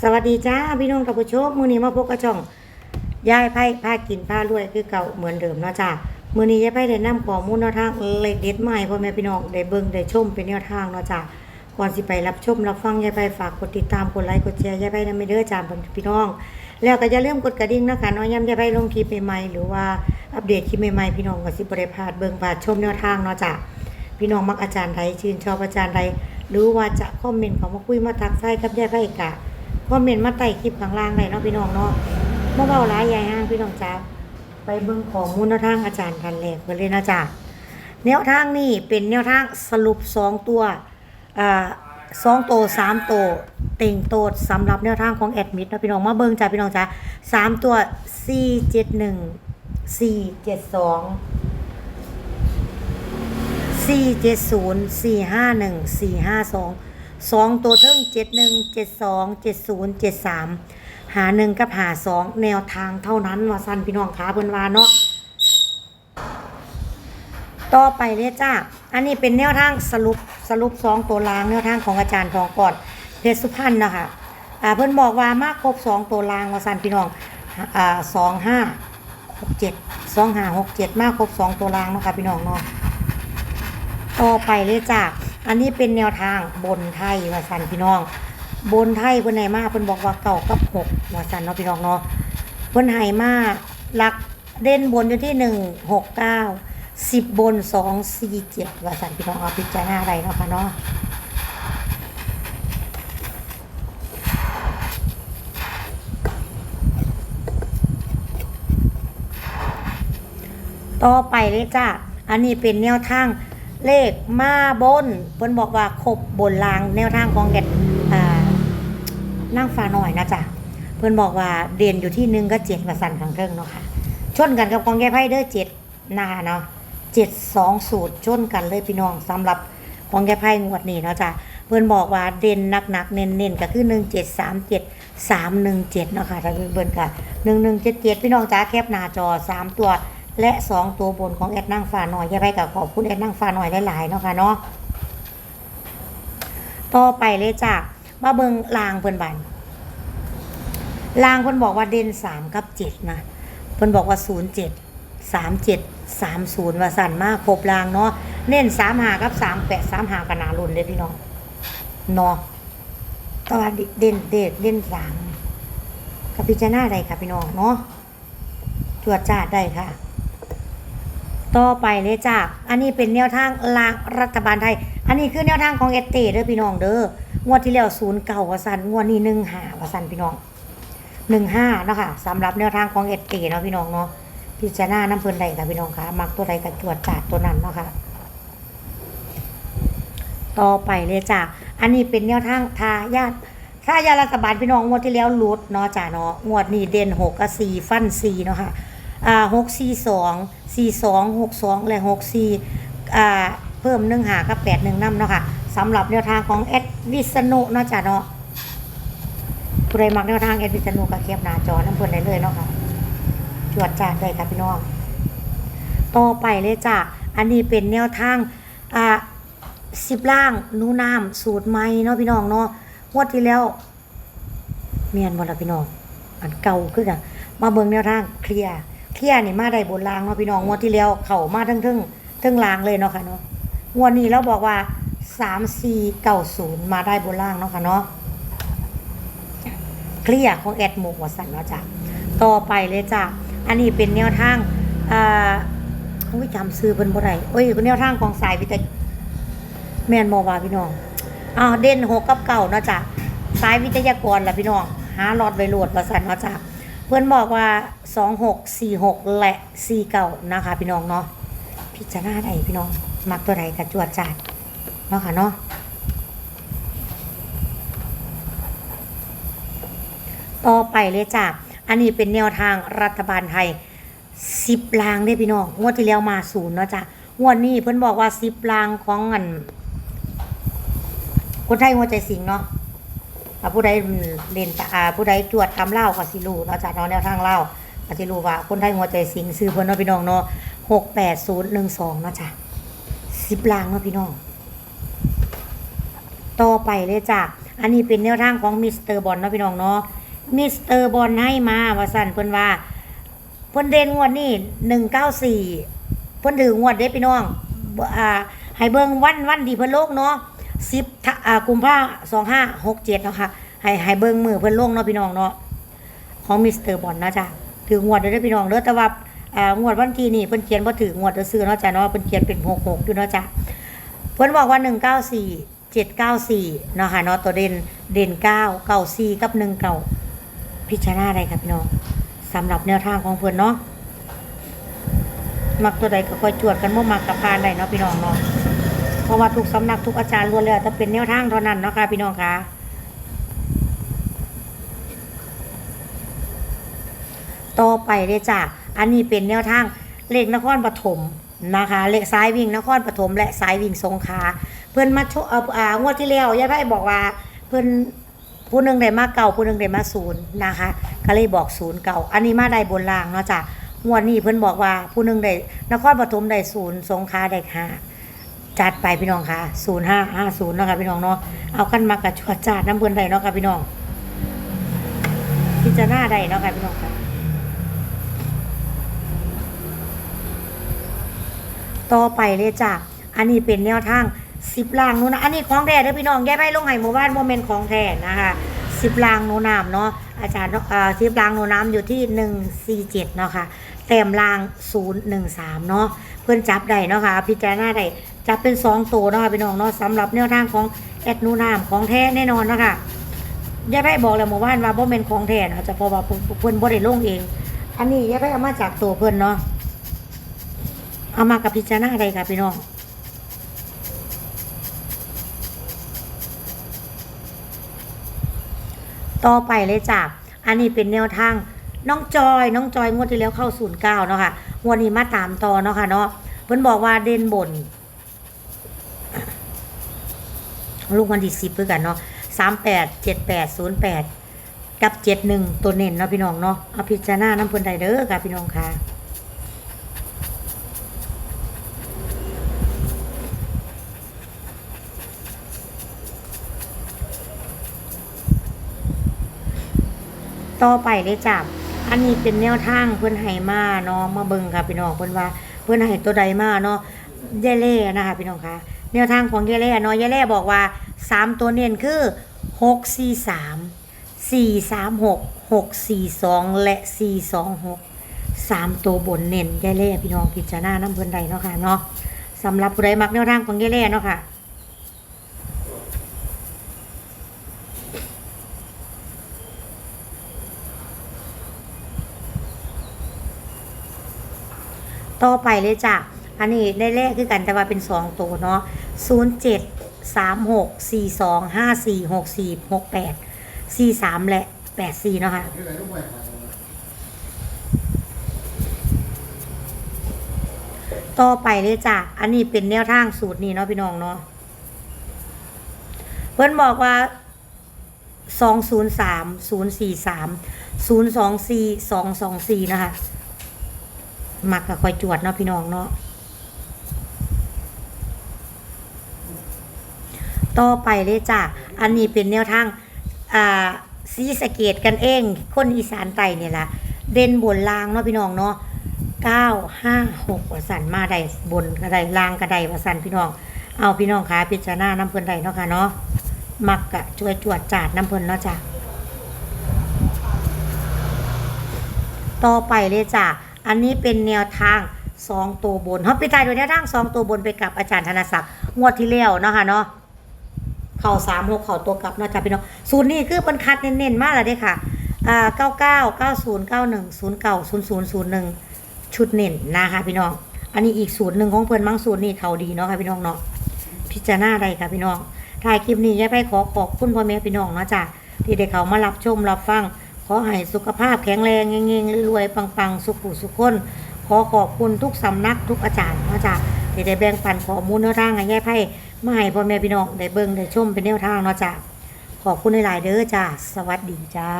สวัสดีจ้าพี่น้องท่านผู้ชมมือนี้มาพบกับช่องยายไพ่พากินพารวยคือเก่าเหมือนเดิมเนาะจ้ามือนี้ยายไพ่ได้นำข้อมูลแนวทางเล็กเด็ดใหม่พ่อแม่พี่น้องได้เบิ่งได้ชมเป็นแนวทางเนาะจ้าก่อนสิไปรับชมรับฟังยายไพ่ฝากกดติดตามกดไลค์กดแชร์ยายไพ่นำไปเด้อจ้าพี่น้อง แล้วก็อย่าลืมกดกระดิ่งนะคะนาะย้ำยายไพ่ลงคลิปใหม่ๆหรือว่าอัปเดตคลิปใหม่ๆพี่น้องก็สิบ่ได้พลาดเบิ่งพลาดชมแนวทางเนาะจ้าพี่น้องมักอาจารย์ใดชื่นชอบอาจารย์ใดหรือว่าจะคอมเมนต์เขามาคุยมาทักทายกับยายไพ่กะ คอมเมนต์มาใต้คลิปข้างล่างได้เนาะพี่น้องเนาะเมื่อเบาหลายยายห้างพี่น้องจ้าไปเบิ่งของมูลนทางอาจารย์ทันแรกกันเลยนะจ้าแนวทางนี่เป็นแนวทางสรุปสองตัวอ่าสองโตวสามโตวเต็งโตดสำหรับแนวทางของแอดมิดนะพี่น้องมาเบิ่งจ้าพี่น้องจ้าสามตัวสี่เจ็ดหนึ่งสี่เจ็ดสองสี่เจ็ดศูนย์สี่ห้าหนึ่งสี่ห้าสอง สองตัวเทิงเจ็ดหนึ่งเจ็ดสองเจ็ดศูนย์เจ็ดสามหาหนึ่งกับหาสองแนวทางเท่านั้นว่าสั้นพี่น้องขาเพิ่นว่าเนาะต่อไปเลยจ้า อันนี้เป็นแนวทางสรุปสรุปสองตัวลางแนวทางของอาจารย์ทองก่อนเพชรสุพรรณนะคะอ่าเพิ่นบอกว่ามากครบสองตัวลางว่าสั้นพี่น้องอ่าสองห้าหกเจ็ดสองห้าหกเจ็ดมาครบสองตัวลางเนาะค่ะพี่น้องเนาะต่อไปเลยจ้ะ อันนี้เป็นแนวทางบนไทยว่าสันพี่น้อง บนไทยเพิ่นให้มาเพิ่นบอกว่าเก่ากับหกว่าสันเนาะพี่น้องเนาะเพิ่นให้มาหลักเด่นบนอยู่ที่หนึ่งหกเก้าสิบบนสองสี่เจ็ดว่าสันพี่น้องเอาพิจารณาอะไรเนาะค่ะเนาะต่อไปเลยจ้ะอันนี้เป็นแนวทาง เลขมาบนเพิ่นบอกว่าครบบนรางแนวทางของแกดนั่งฟ้าหน่อยนะจ๊ะเพิ่นบอกว่าเด่นอยู่ที่หนึ่งก็เจ็ดมาสั่นขังเทิงเนาะค่ะ ชนกันกับของแกไพ่เด้อเจ็ดนะคะเนาะเจ็ดสองสูตรชนกันเลยพี่น้องสำหรับของแกไพ่งวดนี้เนาะจ้ะเพิ่นบอกว่าเด่นหนักๆเน้นๆก็คือหนึ่งเจ็ดสามเจ็ดสามหนึ่งเจ็ดเนาะค่ะถ้าเบิ่นค่ะหนึ่งหนึ่งเจ็ดเจ็ดพี่น้องจ้าแคปหน้าจอสามตัว และสองตัวบนของแอดนั่งฟ้าหน่อยอย่าไปกับขอบคุณแอดนั่งฟ้าหน่อยหลายๆเนาะค่ะเนาะต่อไปเลยจ้ะมาเบิงลางเพิ่นบันลางเพิ่นบอกว่าเด่นสามกับเจ็ดนะเพิ่นบอกว่าศูนย์เจ็ดสามเจ็ดสามศูนย์ว่าสั่นมากครบลางเนาะเน้นสามหากับสามแปดสามหากันนารุนเลยพี่น้องเนาะตว่าเด่นเด่นเด่นสามกับพิจารณาได้ค่ะพี่น้องเนาะตรวจจ้าได้ค่ะ ต่อไปเลยจ้าอันนี้เป็นแนวทางลางรัฐบาลไทย อันนี้คือแนวทางของเอเต้เด้อพี่น้องเด้องวดที่แล้วศูนย์เก่าวสันงวดนี้หนึ่งหาวสันพี่น้องหนึ่งห้าเนาะค่ะสำหรับแนวทางของเอเต้เนาะพี่น้องเนาะพิจารณาน้ำเพลินใดค่ะพี่น้องค่ะมักตัวใดกับตรวจจัดตัวนั้นเนาะค่ะต่อไปเลยจ้าอันนี้เป็นแนวทางทายาททายาทรัฐบาลพี่น้องงวดที่แล้วลดเนาะจ้าเนาะงวดนี้เด่นหกกับสี่ฟันสี่เนาะค่ะ อ่าหกสี่สองสี่สองหกสองและหกสี่อ่าเพิ่มหนึ่งหากับแปดหนึ่งน้ำเนาะค่ะสำหรับแนวทางของแอดวิษณุเนาะจ้ะเนาะผู้ใดมักแนวทางแอดวิษณุก็เก็บหน้าจอน้ำเพิ่นได้เลยเนาะค่ะจวดจ้าได้ค่ะพี่น้องต่อไปเลยจ้ะอันนี้เป็นแนวทางอ่าสิบล่างนูน้ำสูตรใหม่เนาะพี่น้องเนาะงวดที่แล้ว เมียนบ่ลพี่น้อง อันเก่าขึ้นอะ มาเบิ่งแนวทางเคลียร์ เคลียนี่มาได้บนรางเนาะพี่น้องงวดที่แล้วเข้ามาทั้งทั้งทั้งรางเลยเนาะค่ะเนาะงวดนี้เราบอกว่าสามสี่เก้าศูนย์มาได้บนรางเนาะค่ะเนาะเคลียร์ของแอดหมูหัวสันเนาะจ้ะต่อไปเลยจ้ะอันนี้เป็นแนวทางอ่าโอ้ยจำซื้อเพิ่นบ่ได้โอ้ยเป็นแนวทางของสายวิทยแมนบ่ว่าพี่น้องอ้าวเด่นหกกับเก่าเนาะจ้ะสายวิทยากรล่ะพี่น้องหาหลอดไวโหลดว่าสันเนาะจ้ะ เพื่อนบอกว่า26 46และ49นะคะ พี่น้องเนาะพิจารณาได้พี่น้อง มักตัวใดกับจวดจัดเนาะค่ะเนาะต่อไปเลยจ้ะอันนี้เป็นแนวทางรัฐบาลไทย10ลางได้พี่น้องงวดที่แล้วมาศูนย์เนาะจ้ะงวดนี้เพื่อนบอกว่า10ลางของอันคนไทยหัวใจสิงเนาะ อ่าผู้ใดเล่นอ่าผู้ใดจวดตาเล่าก็สิรู้เนาะจากเนาะแนวทางเล่าก็สิรู้ว่าคนไทยหัวใจสิงซื้อเพิ่นเนาะพี่น้องเนาะหกแปดศูนย์หนึ่งสองเนาะจ้ะสิบลางเนาะพี่น้อง ต่อไปเลยจ้ะอันนี้เป็นแนวทางของมิสเตอร์บอลเนาะพี่น้องเนาะมิสเตอร์บอลให้มาว่าสั่นเพิ่นว่าเพิ่นเดนงวดนี้หนึ่งเก้าสี่เพิ่นถืองวดเด้พี่น้องอ่าให้เบิ่งวันวันดีเพิ่นโลกเนาะ สิบอ่ากุมภาสองห้าหกเจ็ดเนาะค่ะให้ให้เบิ่งมือเพิ่อนลงเนาะพี่น้องเนาะของมิสเตอร์บอลนะจ๊ะถืองวดเด้อพี่น้องเด้อแต่ว่าอ่างวดวันที่นี่เพิ่นเขียนบ่ถืองวดเด้อซื้อเนาะจ้ะเนาะเพิ่นเขียนเป็นหกหกอยู่เนาะจ้ะเพิ่นบอกว่า194 794เจ็ดเก้าสี่เนาะค่ะเนาะตัวเด่นเด่น9 94กับ19พิจารณาได้ครับพี่น้องสำหรับแนวทางของเพิ่อนเนาะมักตัวใดก็คอยจวดกันบ่มักกับพานได้เนาะพี่น้องเนาะ เพราะว่าทุกสำนักทุกอาจารย์ล้วนแล้วจะเป็นแนวทางเท่านั้นเนาะค่ะพี่น้องค่ะต่อไปเลยจ้ะอันนี้เป็นแนวทางเลขนครปฐมนะคะเลขซ้ายวิ่งนครปฐมและซ้ายวิ่งสงขลาเพื่อนมาชเอาอ่างวดที่แล้วยายไพ่บอกว่าเพื่อนผู้หนึ่งได้มาเก่าผู้หนึ่งได้มาศูนย์นะคะก็เลยบอกศูนย์เก่า อันนี้มาได้บนล่างเนาะจ้ะงวดนี้เพื่อนบอกว่าผู้หนึ่งได้นครปฐมได้ศูนย์สงขลาได้ห้า จัดไปพี่น้องค่ะศูนย์ห้าห้าศูนย์เนาะค่ะพี่น้องเนาะ เอากันมากระชวดจาดน้ำเพื่อนได้เนาะค่ะพี่น้อง พิจารณาได้เนาะค่ะพี่น้องค่ะ ต่อไปเลยจ้ะ อันนี้เป็นแนวทางสิบลางนู้นนะอันนี้ของแท้เด้อพี่น้องแย่ไปลงไห้หมู่บ้านโมเมนต์ของแท้นะคะสิบลางโนนามเนาะอาจารย์เอ่อสิบลางโนนามอยู่ที่หนึ่งสี่เจ็ดเนาะค่ะแต้มลางศูนย์หนึ่งสามเนาะเพื่อนจับได้เนาะค่ะพิจารณาได้ จับเป็นสองตัวเนาะคะพี่น้องเนาะสำหรับแนวทางของแอดนูนามของแท้แน่นอนนะคะย่าไปบอกแล้วหมู่บ้านว่าโมเมนของแท้เนาะจะพราะว่าเพื่อนบ่ได้ลงเอง อันนี้ย่าไปเอามาจากตัวเพื่อนเนาะเอามากับพิจารณาใดค่ะพี่น้องต่อไปเลยจ้ะอันนี้เป็นแนวทาง น้องจอย น้องจอยงวดที่แล้วเข้าศูนย์เก้าเนาะค่ะงวดนี้มาตามต่อเนาะค่ะเนาะเพิ่นบอกว่าเด่นบน ลูกวันที่สิบเพื่อกันเนาะสามแปดเจ็ดแปดศูนย์แปดกับเจ็ดหนึ่งตัวเน้นเนาะพี่น้องเนาะเอาพิจารณาน้ำพ่นใดเด้อค่ะพี่น้องค่ะต่อไปเลยจ้ะอันนี้เป็นแนวทางเพิ่อนให้มาเนาะมาเบิ่งค่ะพี่น้องเพิ่อนว่า เพิ่อนให้ตัวใดมาเนาะเยเล่นะคะพี่น้องคะ แนวทางของเยเล่เนาะเยเล่บอกว่าสามตัวเน้นคือหกสี่สามสี่สามหกหกสี่สองและสี่สองหกสามตัวบนเน้นเยเล่พี่น้องพิจารณาน้ำเพิ่นใดเนาะค่ะเนาะสำหรับผู้ใดมักแนวทางของเยเล่เนาะค่ะต่อไปเลยจ้ะ อันนี้ได้เลขคือกันแต่ว่าเป็นสองตัวเนาะ ศูนย์เจ็ดสามหกสี่สองห้าสี่หกสี่หกและแปดสี่เนาะค่ะ ต่อไปเลยจ้ะ อันนี้เป็นแนวทางสูตรนี้เนาะพี่น้องเนาะ เพิ่นบอกว่าสองศูนย์สามศูนย์สี่สามศูนย์สองสี่สองสองสี่นะคะ มักกับคอยจวดเนาะพี่น้องเนาะ ต่อไปเลยจ้ะ อันนี้เป็นแนวทางอ่าซีสะเกตกันเอง คนอีสานไต่เนี่ยละเด่นบนลางเนาะพี่น้องเนาะเก้าห้าหกวสันมาได้บนกระไดลางกระไดวสันพี่น้อง เอาพี่น้องคะพิจารณาน้ำเพลินใดเนาะค่ะเนาะมักกะช่วยจวดจาดน้ำเพลินเนาะจ้ะต่อไปเลยจ้ะ อันนี้เป็นแนวทางสองตัวบนเขาไปตายโดยแนวทางสองตัวบนไปกับอาจารย์ธนศักดิ์งวดที่แล้วเนาะค่ะเนาะ เข่าสามหกเข่าตัวกลับเนาะจ้ะพี่น้องศูนย์นี่คือเป็นคัดเน้นๆมากเลยเด้ค่ะอ่าเก้าเก้าเก้าศูนย์เก้าหนึ่งศูนย์เก้าศูนย์ศูนย์ศูนย์หนึ่งชุดเน้นนะคะพี่น้อง อันนี้อีกศูนย์หนึ่งของเพิ่อนมั้งศูนย์นี่เขาดีเนาะค่ะพี่น้องเนาะพิจารณาได้ค่ะพี่น้องถ่ายคลิปนี้ยายไปขอขอบคุณพ่อแม่พี่น้องเนาะจ้ะที่ได้เขามารับชมรับฟังขอให้สุขภาพแข็งแรงเงี้ยๆรวยๆปังๆ สุขุสุขคนขอขอบคุณทุกสำนักทุกอาจารย์เนาะจ้ะที่ได้แบ่งปันข้อมูลแนวทางให้ยายไพ่ มาให้พ่อแม่พี่น้องได้เบิ่งได้ชมเป็นแนวทางเนาะจ้ะขอบคุณหลายๆเด้อจ้ะสวัสดีจ้า